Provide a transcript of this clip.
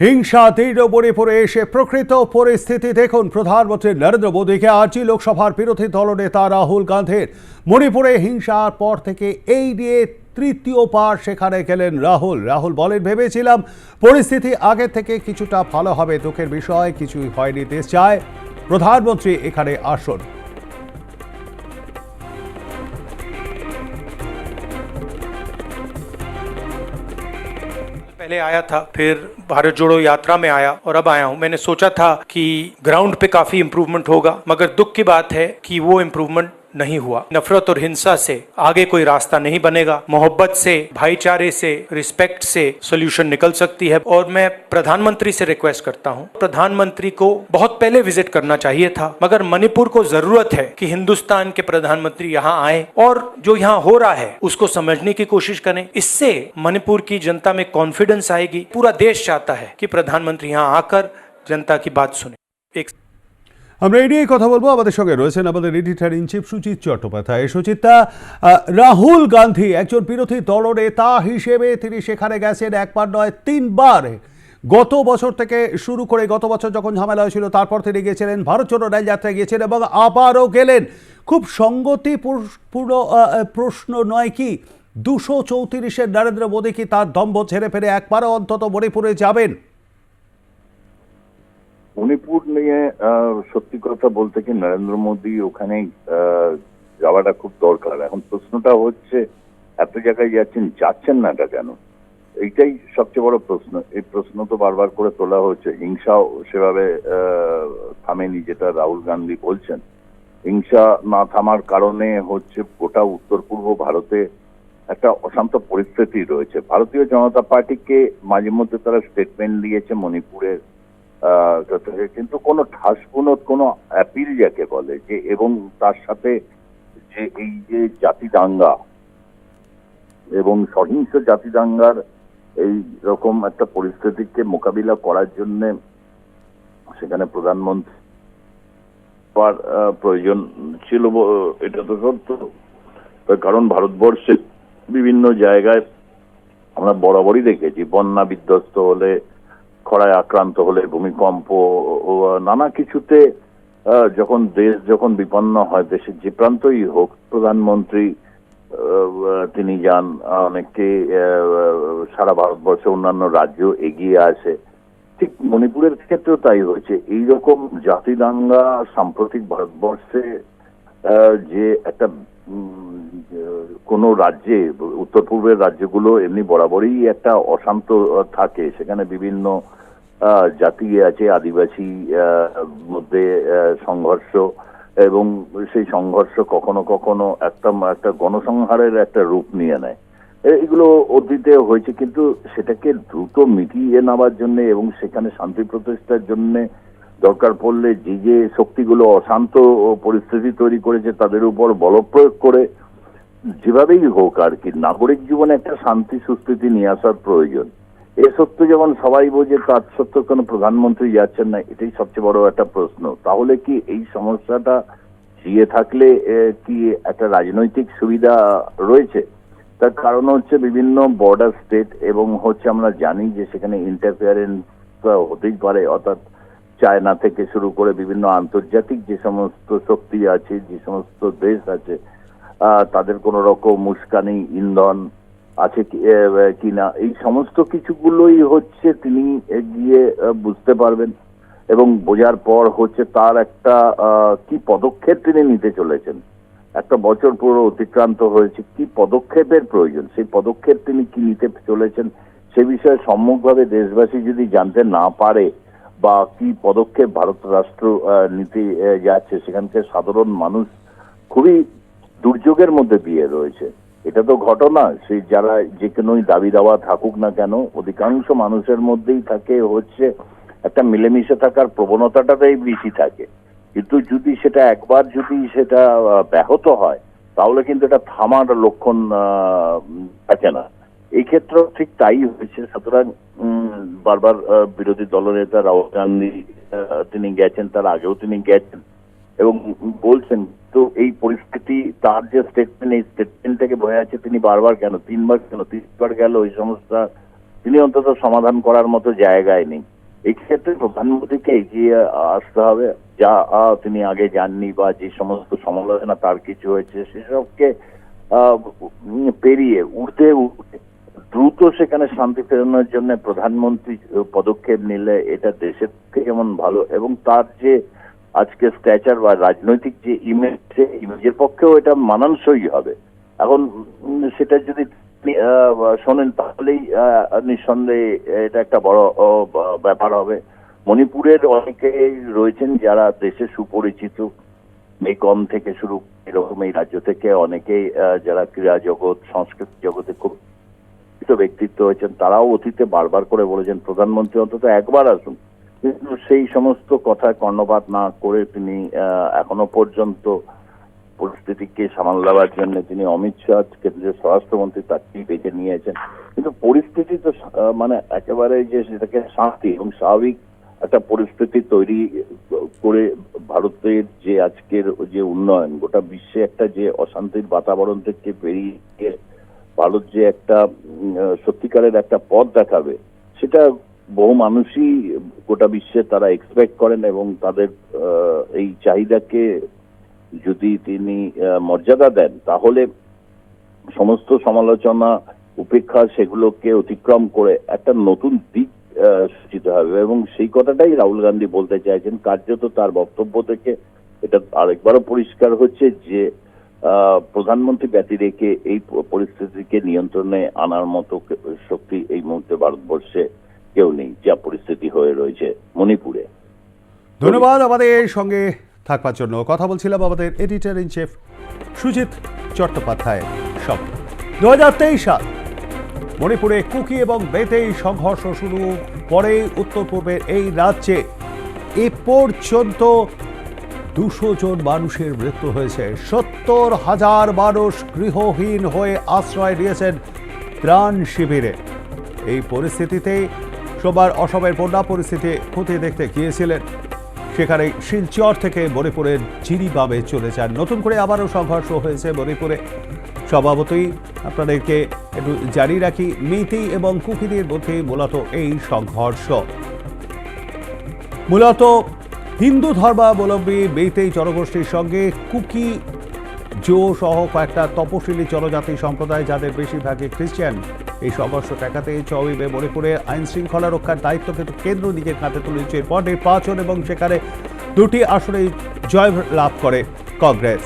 হিংসা তীব্র মণিপুরে এসে প্রকৃত পরিস্থিতি দেখুন। প্রধানমন্ত্রী নরেন্দ্র মোদীকে আজই লোকসভার বিরোধী দলনেতা রাহুল গান্ধীর। মণিপুরে হিংসার পর থেকে এই নিয়ে তৃতীয় পার সেখানে গেলেন রাহুল। রাহুল বলেন, ভেবেছিলাম পরিস্থিতি আগে থেকে কিছুটা ভালো হবে, দুঃখের বিষয়, কিছুই হয়নি, দেশ চায়। প্রধানমন্ত্রী এখানে আসুন। पहले आया था, फिर भारत जोड़ो यात्रा में आया और अब आया हूँ। मैंने सोचा था कि ग्राउंड पे काफ़ी इम्प्रूवमेंट होगा, मगर दुख की बात है कि वो इम्प्रूवमेंट नहीं हुआ। नफरत और हिंसा से आगे कोई रास्ता नहीं बनेगा। मोहब्बत से, भाईचारे से, रिस्पेक्ट से सोल्यूशन निकल सकती है। और मैं प्रधानमंत्री से रिक्वेस्ट करता हूँ, प्रधानमंत्री को बहुत पहले विज़िट करना चाहिए था, मगर मणिपुर को ज़रूरत है कि हिंदुस्तान के प्रधानमंत्री यहाँ आए और जो यहाँ हो रहा है, उसको समझने की कोशिश करें। इससे मणिपुर की जनता में कॉन्फिडेंस आएगी। पूरा देश चाहता है कि प्रधानमंत्री यहाँ आकर जनता की बात सुने। एक আমরা এই নিয়েই কথা বলব। আমাদের সঙ্গে রয়েছেন আমাদের editor in chief Suchit Chattopadhyay. Suchita Rahul Gandhi একজন বিরোধী দলনেতা হিসেবে তিনি সেখানে গেছেন একবার নয়, তিনবার। গত বছর থেকে শুরু করে গত বছর যখন ঝামেলা হয়েছিল, তারপর তিনি গিয়েছিলেন, ভারত জোড়ো রেল যাত্রায় গিয়েছেন এবং আবারও গেলেন। খুব সঙ্গতিপূর্ণ প্রশ্ন নয় কি, দুশো চৌত্রিশের নরেন্দ্র মোদী কি তার দম্ভ ছেড়ে ফেরে একবারও অন্তত মণিপুরে যাবেন? মণিপুর নিয়ে সত্যি কথা বলতে কি নরেন্দ্র মোদী ওখানে যাওয়াটা খুব দরকার। এখন প্রশ্নটা হচ্ছে, এত জায়গায় যাচ্ছেন যাচ্ছেন না এটা কেন? এইটাই সবচেয়ে বড় প্রশ্ন। এই প্রশ্ন তো বারবার করে তোলা হচ্ছে। হিংসাও সেভাবে থামেনি, যেটা রাহুল গান্ধী বলছেন। হিংসা না থামার কারণে হচ্ছে গোটা উত্তর পূর্ব ভারতে একটা অশান্ত পরিস্থিতি রয়েছে। ভারতীয় জনতা পার্টিকে মাঝে মধ্যে তারা স্টেটমেন্ট দিয়েছে মণিপুরের কিন্তু কোনো ঠাসপূর্ণ কোনো অ্যাপিল যাকে বলে যে, এবং তার সাথে যে এই যে জাতি দাঙ্গা এবং সহিংস জাতি দাঙ্গার এই রকম একটা পরিস্থিতিকে মোকাবিলা করার জন্য সেখানে প্রধানমন্ত্রী প্রয়োজন ছিল এটা তো সত্য। কারণ ভারতবর্ষে বিভিন্ন জায়গায় আমরা বরাবরই দেখেছি, বন্যা বিধ্বস্ত হলে খরায় আক্রান্ত হলে, ভূমিকম্প নানা কিছুতে যখন দেশ যখন বিপন্ন হয়, দেশের যে প্রান্তই হোক, প্রধানমন্ত্রী তিনি যান অনেকে সারা ভারতবর্ষে অন্যান্য রাজ্য এগিয়ে আসে। ঠিক মণিপুরের ক্ষেত্রেও তাই হয়েছে। এইরকম জাতি দাঙ্গা সাম্প্রতিক ভারতবর্ষে যে একটা কোন রাজ্যে, উত্তর পূর্বের রাজ্যগুলো এমনি বরাবরই একটা অশান্ত থাকে। সেখানে বিভিন্ন জাতি আছে, আদিবাসী মধ্যে সংঘর্ষ এবং সেই সংঘর্ষ কখনো কখনো একটা একটা গণসংহারের একটা রূপ নিয়ে নেয়। এগুলো অতীতে হয়েছে, কিন্তু সেটাকে দ্রুত মিটিয়ে নেওয়ার জন্য এবং সেখানে শান্তি প্রতিষ্ঠার জন্য দরকার পড়লে যে যে শক্তিগুলো অশান্ত পরিস্থিতি তৈরি করেছে তাদের উপর বলপ্রয়োগ করে যেভাবেই হোক আর কি, নাগরিক জীবনে একটা শান্তি সুস্থিতি নিয়ে আসার প্রয়োজন। এ সত্য যেমন সবাই বোঝে, তার সত্ত্বেও কোনো প্রধানমন্ত্রী যাচ্ছেন না, এটাই সবচেয়ে বড় একটা প্রশ্ন। তাহলে কি এই সমস্যাটা জিয়ে থাকলে কি একটা রাজনৈতিক সুবিধা রয়েছে? তার কারণ হচ্ছে বিভিন্ন বর্ডার স্টেট এবং হচ্ছে আমরা জানি যে সেখানে ইন্টারফিয়ারেন্স হতেই পারে, অর্থাৎ চায়না থেকে শুরু করে বিভিন্ন আন্তর্জাতিক যে সমস্ত শক্তি আছে, যে সমস্ত দেশ আছে তাদের কোনো রকম মুস্কানি ইন্ধন আছে কিনা, এই সমস্ত কিছুগুলোই হচ্ছে তিনি গিয়ে বুঝতে পারবেন এবং বোঝার পর হচ্ছে তার একটা কি পদক্ষেপ তিনি নিতে চলেছেন। একটা বছর পুরো অতিক্রান্ত হয়েছে, কি পদক্ষেপের প্রয়োজন, সেই পদক্ষেপ তিনি কি নিতে চলেছেন সে বিষয়ে সম্মুখভাবে দেশবাসী যদি জানতে না পারে বা কি পদক্ষেপ ভারত রাষ্ট্র নিতে যাচ্ছে সেখানকার সাধারণ মানুষ খুবই দুর্যোগের মধ্যে দিয়ে রয়েছে। এটা তো ঘটনা সেই যারা যে কোনোই দাবি দাওয়া থাকুক না কেন, অধিকাংশ মানুষের মধ্যেই থাকে, হচ্ছে একটা মিলেমিশে থাকার প্রবণতাটাই বেশি থাকে। কিন্তু যদি সেটা একবার যদি সেটা ব্যাহত হয়, তাহলে কিন্তু এটা থামার লক্ষণ থাকে না। এই ক্ষেত্রেও ঠিক তাই হয়েছে। সুতরাং বারবার বিরোধী দলনেতা রাহুল গান্ধী তিনি গেছেন, তার আগেও তিনি গেছেন এবং বলছেন, তো এই পরিস্থিতি, তার যে স্টেটমেন্ট এই স্টেটমেন্ট থেকে বয়ে আছে, তিনি বারবার কেন, তিনবার কেন, তিনবার গেল ওই সমস্যা তিনি অন্তত সমাধান করার মতো জায়গায় নেই। এই ক্ষেত্রে প্রধানমন্ত্রীকে এগিয়ে আসতে হবে। যা তিনি আগে যাননি বা যে সমস্ত সমালোচনা, তার কিছু হয়েছে, সেসবকে পেরিয়ে উর্ধে উঠে দ্রুত সেখানে শান্তি ফেরানোর জন্য প্রধানমন্ত্রী পদক্ষেপ নিলে এটা দেশের যেমন ভালো, এবং তার যে আজকে স্ট্যাচার বা রাজনৈতিক যে ইমেজ সে ইমেজের পক্ষেও এটা মানানসই হবে। এখন সেটা যদি শোনেন, তাহলেই নিঃসন্দেহে এটা একটা বড় ব্যাপার হবে। মণিপুরের অনেকেই রয়েছেন যারা দেশে সুপরিচিত মেকম থেকে শুরু, এরকম এই রাজ্য থেকে অনেকেই যারা ক্রীড়া জগৎ, সংস্কৃতি জগতে খুব বিশিষ্ট ব্যক্তিত্ব হয়েছেন, তারাও অতীতে বারবার করে বলেছেন, প্রধানমন্ত্রী অন্তত একবার আসুন। কিন্তু সেই সমস্ত কথায় কর্ণপাত না করে তিনি এখনও পর্যন্ত পরিস্থিতিকে সামাল দেওয়ার জন্য তিনি অমিত শাহ কেন্দ্রীয় স্বরাষ্ট্রমন্ত্রী তাকেই বেছে নিয়েছেন। কিন্তু পরিস্থিতি তো মানে একেবারে যে সেটাকে শান্তি এবং স্বাভাবিক একটা পরিস্থিতি তৈরি করে ভারতের যে আজকের যে উন্নয়ন, গোটা বিশ্বে একটা যে অশান্তির বাতাবরণ থেকে বেরিয়ে ভারত যে একটা সত্যিকারের একটা পথ দেখাবে, সেটা বহু মানুষই গোটা বিশ্বে তারা এক্সপেক্ট করেন এবং তাদের এই চাহিদাকে যদি তিনি মর্যাদা দেন, তাহলে সমস্ত সমালোচনা, উপেক্ষা সেগুলোকে অতিক্রম করে একটা নতুন দিক সূচিত হবে এবং সেই কথাটাই রাহুল গান্ধী বলতে চাইছেন। কার্যত তার বক্তব্য থেকে এটা আরেকবারও পরিষ্কার হচ্ছে যে প্রধানমন্ত্রী ব্যতি রেখে এই পরিস্থিতিকে নিয়ন্ত্রণে আনার মতো শক্তি এই মুহূর্তে ভারতবর্ষে কেউ নেই, যা পরিস্থিতি হয়ে রয়েছে মণিপুরে। ধন্যবাদ আমাদের সঙ্গে থাকবার জন্য। কথা বলছিলাম আমাদের editor in chief Sujit Chattopadhyay সব দু হাজার তেইশ সাল, মণিপুরে কুকি এবং বেতেই সংঘর্ষ শুরু পরে উত্তর পূর্বের এই রাজ্যে এ পর্যন্ত দুশো জন মানুষের মৃত্যু হয়েছে। সত্তর হাজার মানুষ গৃহহীন হয়ে আশ্রয় নিয়েছেন ত্রাণ শিবিরে। এই পরিস্থিতিতে সোমবার অসমের বন্যা পরিস্থিতি খতিয়ে দেখতে গিয়েছিলেন। সেখানে শিলচর থেকে মণিপুরের জিরিবামে চলে যান। নতুন করে আবারও সংঘর্ষ হয়েছে মণিপুরে। স্বভাবতই আপনাদেরকে একটু জারি রাখি, মিতি এবং কুকিদের মধ্যে মূলত এই সংঘর্ষ। মূলত হিন্দু ধর্মাবলম্বী বেইতেই জনগোষ্ঠীর সঙ্গে কুকি, জো সহ কয়েকটা তপশিলি জনজাতি সম্প্রদায় যাদের বেশিরভাগই খ্রিস্টান। এই সংঘর্ষ ঠেকাতে চবিবে মণিপুরে আইন শৃঙ্খলা রক্ষার দায়িত্ব কিন্তু কেন্দ্র নিজের কাঁধে তুলেছে এরপর নির্বাচন এবং সেখানে দুটি আসনেই জয় লাভ করে কংগ্রেস।